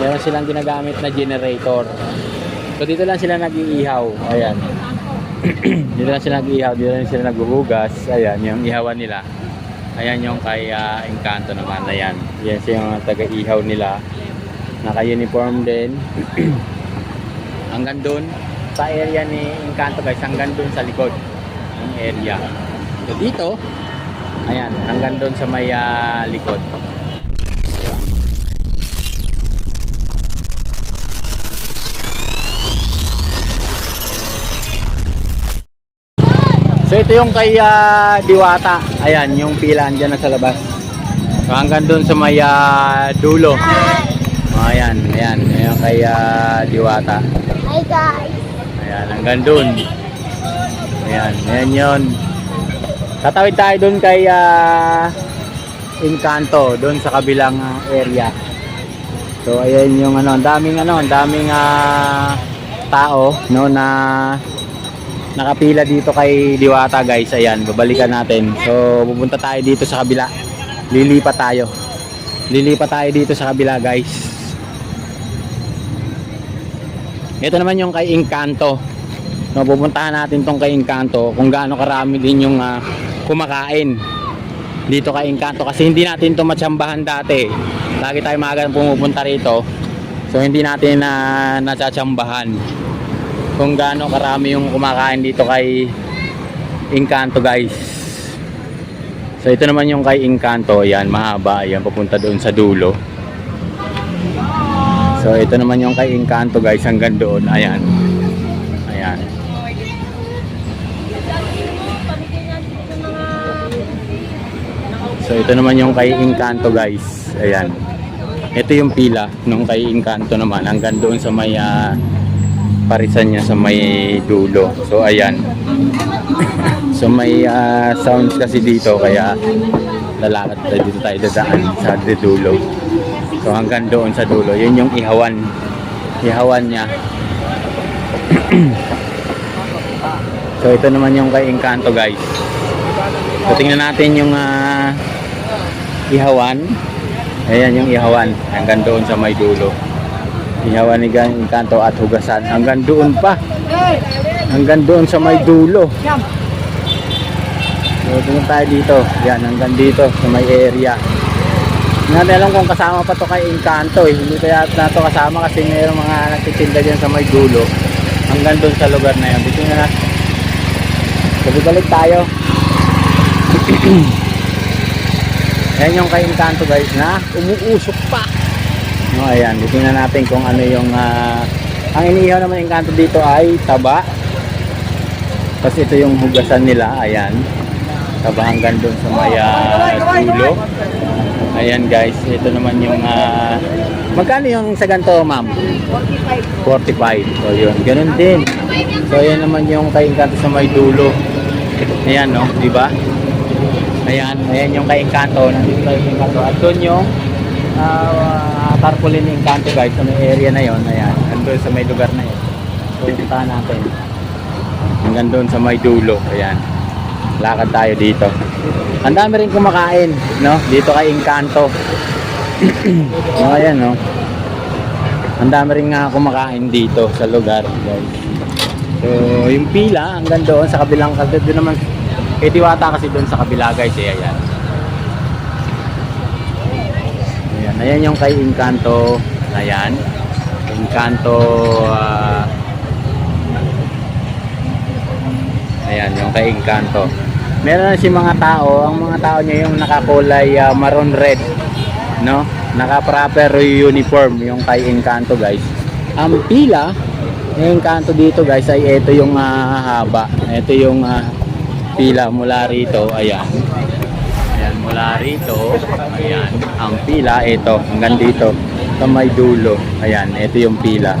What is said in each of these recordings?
Meron silang ginagamit na generator. So dito lang sila nag-iihaw. Ayan. dito lang sila nag-iihaw. Dito lang sila naghuhugas. Ayan, yung ihawan nila. Ayan yung kay ah, Encanto naman. Ayan. Yan siya yung taga-ihaw nila. Naka-uniform din. hanggang doon sa area ni Encanto guys. Hanggang doon sa likod. Yung area. So dito, ayan, hanggang doon sa may ah, likod. So ito yung kay ah, Diwata. Ayan, yung pila andyan na sa labas. So hanggang doon sa may ah, dulo. Oh, ayan, ayan, ayan kay ah, Diwata. Hi guys! Ayan, hanggang doon. Ayan, ayan yun. Tatawid tayo doon kay ah, Encanto, doon sa kabilang area. So ayan yung ano, ang daming ano, ang daming ah, tao no na nakapila dito kay Diwata guys. Ayan, babalikan natin. So pupunta tayo dito sa kabila. Lilipat tayo. Lilipat tayo dito sa kabila guys. Ito naman yung kay Encanto. No, pupuntahan natin tong kay Encanto kung gaano karami din yung ah, kumakain dito kay Encanto kasi hindi natin to matsambahan dati. Lagi tayo maaga pumupunta rito. So hindi natin na natsambahan kung gaano karami yung kumakain dito kay Encanto guys. So ito naman yung kay Encanto, yan mahaba, yan papunta doon sa dulo. So ito naman yung kay Encanto guys hanggang doon, ayan. Ayan. So ito naman yung kay Encanto guys. Ayan. Ito yung pila nung kay Encanto naman hanggang doon sa may ah, parisan niya sa may dulo. So ayan. so may ah, sounds kasi dito kaya lalakad tayo dito tayo dadaan sa dulo. So hanggang doon sa dulo. Yun yung ihawan. Ihawan niya. so ito naman yung kay Encanto guys. So tingnan natin yung ah, ihawan. Ayan yung ihawan hanggang doon sa may dulo. Ihawan ni Encanto at hugasan hanggang doon pa. Hanggang doon sa may dulo. So tingnan tayo dito. Yan hanggang dito sa may area. Hindi natin alam kung kasama pa to kay Encanto eh. Hindi kaya na to kasama kasi mayroong mga nagtitinda dyan sa may dulo. Hanggang doon sa lugar na yun. Dito na natin. So balik tayo. Yan yung kay Encanto guys na umuusok pa. No, ayan, titingnan natin kung ano yung ah, ang iniihaw naman ng Encanto dito ay taba. Tapos ito yung hugasan nila, ayan. Taba hanggang doon sa may ah, dulo. Ayan guys, ito naman yung ah, magkano yung sa ganito, ma'am? 45. So yun, ganun din. So ayan naman yung kay Encanto sa may dulo. Ayan no, di ba? Ayan, ayan yung kay Encanto, nandito kay Encanto. At doon yung uh, tarpaulin ni Encanto guys, sa may area na yon ayan, andun sa may lugar na yun. So, puntahan natin. Hanggang doon sa may dulo, ayan. Lakad tayo dito. Ang dami rin kumakain, no? Dito kay Encanto. no, ayan, no? Ang dami rin nga kumakain dito sa lugar, guys. So, yung pila hanggang doon sa kabilang kasi doon naman eh diwata kasi doon sa kabila guys eh ayan. Ayan, ayan yung kay Encanto. Ayan. Encanto ah, Ayan, yung kay Encanto. Meron na si mga tao, ang mga tao niya yung nakakulay ah, maroon red, no? Naka-proper uniform yung kay Encanto, guys. Ang pila ng Encanto dito, guys, ay ito yung ah, haba. Ito yung ah, pila mula rito, ayan. Mula rito, ayan. Ang pila, ito, hanggang dito, sa may dulo. Ayan, ito yung pila.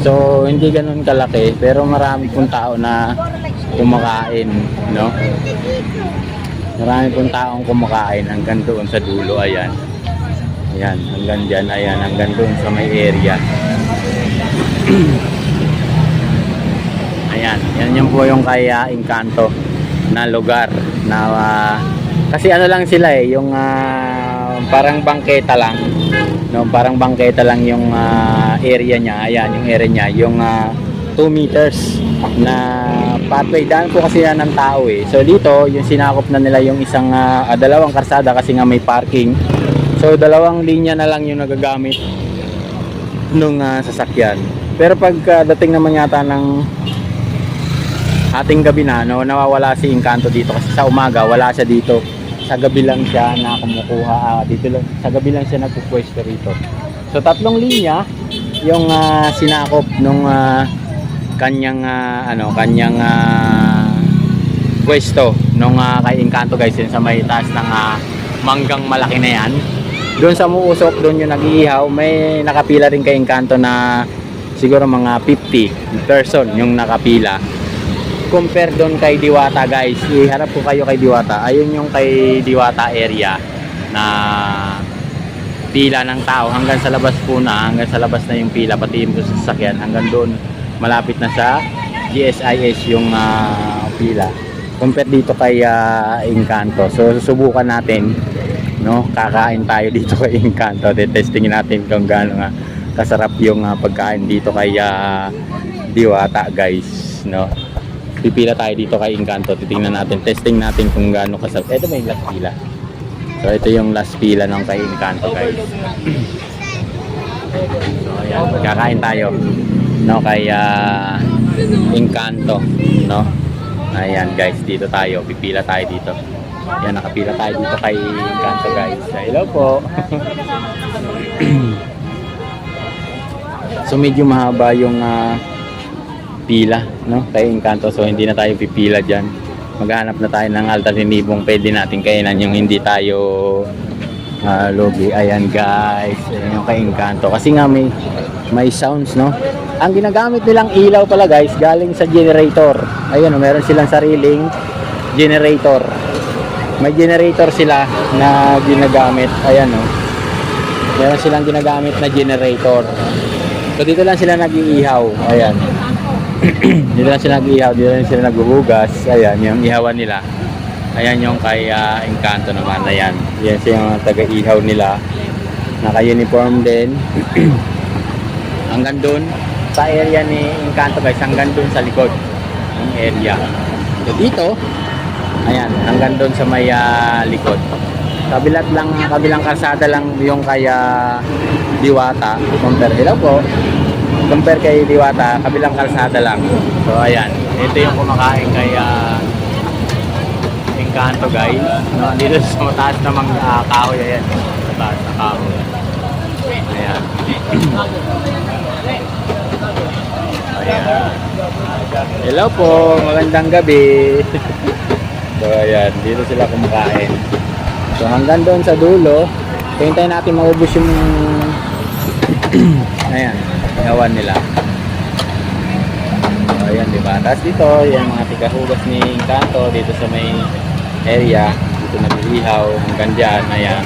So, hindi ganun kalaki, pero marami pong tao na kumakain, no? Marami pong taong kumakain hanggang doon sa dulo, ayan. Ayan, hanggang dyan, ayan, hanggang doon sa may area. ayan, yan yung po yung kaya Encanto na lugar na ah, kasi ano lang sila eh, yung ah, parang bangketa lang No, parang bangketa lang yung ah, area niya. Ayan, yung area niya, yung 2 meters na pathway. Daan po kasi yan ng tao eh. So dito, yung sinakop na nila yung isang ah, ah, dalawang karsada kasi nga may parking. So dalawang linya na lang yung nagagamit nung ah, sasakyan. Pero pag ah, dating naman yata ng ating gabi na, no, nawawala si Encanto dito kasi sa umaga wala siya dito. Sa gabi lang siya na kumukuha ah, dito lang. Sa gabi lang siya nagpupwesto rito. So tatlong linya yung ah, sinakop nung ah, kanyang ah, ano, kanyang ah, pwesto nung ah, kay Encanto guys yun sa may taas ng ah, manggang malaki na yan. Doon sa muusok, doon yung nag-iihaw, may nakapila rin kay Encanto na siguro mga 50 person yung nakapila compare doon kay Diwata guys. Iharap ko kayo kay Diwata. Ayun yung kay Diwata area na pila ng tao. Hanggang sa labas po na hanggang sa labas na yung pila. Pati yung sa sasakyan. Hanggang doon malapit na sa GSIS yung ah, pila. Compare dito kay ah, Encanto. So susubukan natin no? Kakain tayo dito kay Encanto. Testingin natin kung gaano nga kasarap yung ah, pagkain dito kay ah, Diwata guys no pipila tayo dito kay Encanto. Titingnan natin testing natin kung gaano kasarap. Ito may last pila. So ito yung last pila ng kay Encanto guys. So ayan kakain tayo no kay ah, Encanto no? Ayan guys dito tayo. Pipila tayo dito. Yan nakapila tayo dito kay Encanto guys. Hello po. So medyo mahaba yung ah, pila no? Kay Encanto so hindi na tayo pipila diyan maghanap na tayo ng alternatibong pwede natin kainan yung hindi tayo ah, logi ayan guys. Ayan yung kay Encanto kasi nga may may sounds no? Ang ginagamit nilang ilaw pala guys galing sa generator. Ayun meron silang sariling generator. May generator sila na ginagamit. Ayan oh meron silang ginagamit na generator. So dito lang sila nag-iihaw. Ayan dito lang sila nag-ihaw, dito lang sila naghuhugas. Ayan, yung ihawan nila. Ayan yung kay ah, Encanto naman. Ayan, yan siya yung taga-ihaw nila. Naka-uniform din. hanggang doon, sa area ni Encanto guys, hanggang doon sa likod. Yung area. So dito, ayan, hanggang doon sa may ah, likod. Kabilat lang, kabilang kalsada lang yung kaya Diwata. Compare, hello po compare kay Diwata, kabilang kalsada lang. So ayan, ito yung kumakain kay uh, Encanto guys. No, dito sa mataas na mga uh, kahoy ayan. Mataas na kahoy. Ayan. ayan. Hello po, magandang gabi. so ayan, dito sila kumakain. So hanggang doon sa dulo, hintayin natin maubos yung ayan Ihawan nila. So, ayan, di ba? Tapos dito, yung mga tigahugas ni Encanto dito sa may area. Dito nag-ihaw hanggang dyan. Ayan.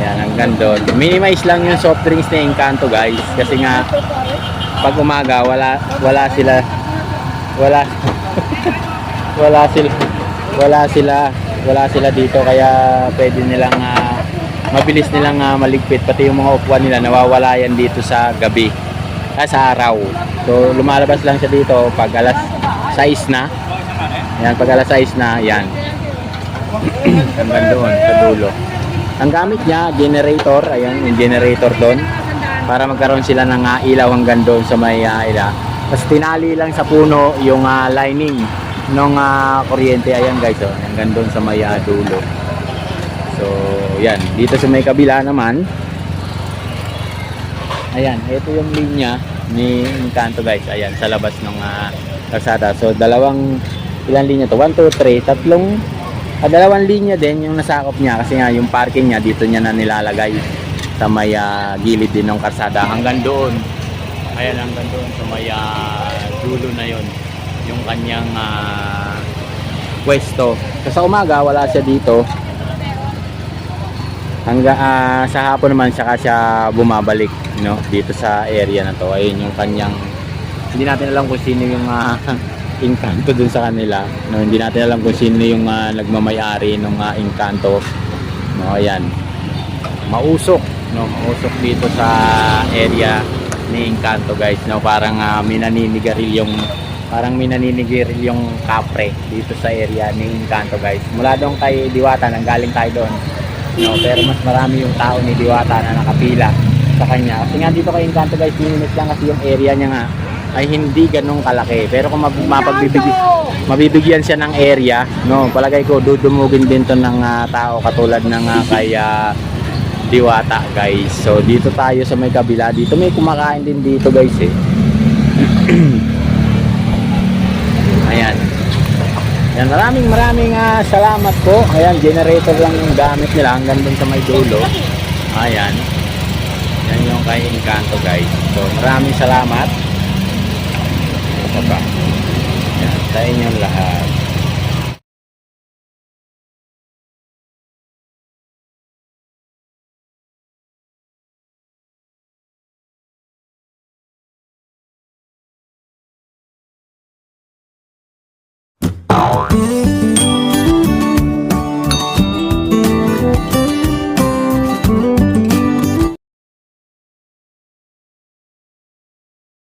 Ayan, hanggang doon. Minimize lang yung soft drinks ni Encanto, guys. Kasi nga, pag umaga, wala, wala sila, wala, wala sila, wala sila, wala sila dito. Kaya pwede nilang ah, mabilis nilang uh, maligpit pati yung mga upuan nila nawawala yan dito sa gabi ah, sa araw. So lumalabas lang siya dito pag alas 6 na. Yan pag alas 6 na yan hanggang doon sa dulo. Ang gamit niya generator ayan yung generator doon. Para magkaroon sila ng uh, ilaw hanggang doon sa may uh, ila. Tapos tinali lang sa puno yung uh, lining ng uh, kuryente. Ayan guys oh, hanggang doon sa may uh, dulo yan. Dito sa may kabila naman. Ayan, ito yung linya ni Encanto guys. Ayan, sa labas ng uh, kalsada. So, dalawang ilang linya to? 1, 2, 3. Tatlong, ah, dalawang linya din yung nasakop niya. Kasi nga, yung parking niya, dito niya na nilalagay sa may ah, gilid din ng kalsada. Hanggang doon. Ayan, hanggang doon sa may ah, dulo na yon Yung kanyang ah, pwesto. Sa umaga, wala siya dito hanggang ah, sa hapon naman saka siya bumabalik no dito sa area na to ayun yung kanyang hindi natin alam kung sino yung uh, inkanto dun sa kanila no hindi natin alam kung sino yung ah, nagmamay-ari ng uh, inkanto no ayan mausok no, usok dito sa area ni Encanto guys, no, parang uh, minaninigaril yung parang minaninigaril yung kapre dito sa area ni Encanto guys. Mula doon kay Diwata, nanggaling tayo doon. No, pero mas marami yung tao ni Diwata na nakapila sa kanya. Kasi nga dito kay Encanto guys, minimit lang kasi yung area niya nga ay hindi ganong kalaki. Pero kung mapagbibigyan, mabibigyan siya ng area, no, palagay ko dudumugin din to ng ah, tao katulad ng uh, kay ah, Diwata guys. So dito tayo sa may kabila. Dito may kumakain din dito guys eh. Ayan. Ayan, maraming maraming ah, salamat po. Ayan, generator lang yung gamit nila hanggang dun sa may dulo. Ayan. Yan yung kay Encanto guys. So maraming salamat. Ito pa. Ayan, sa inyong lahat. Oh.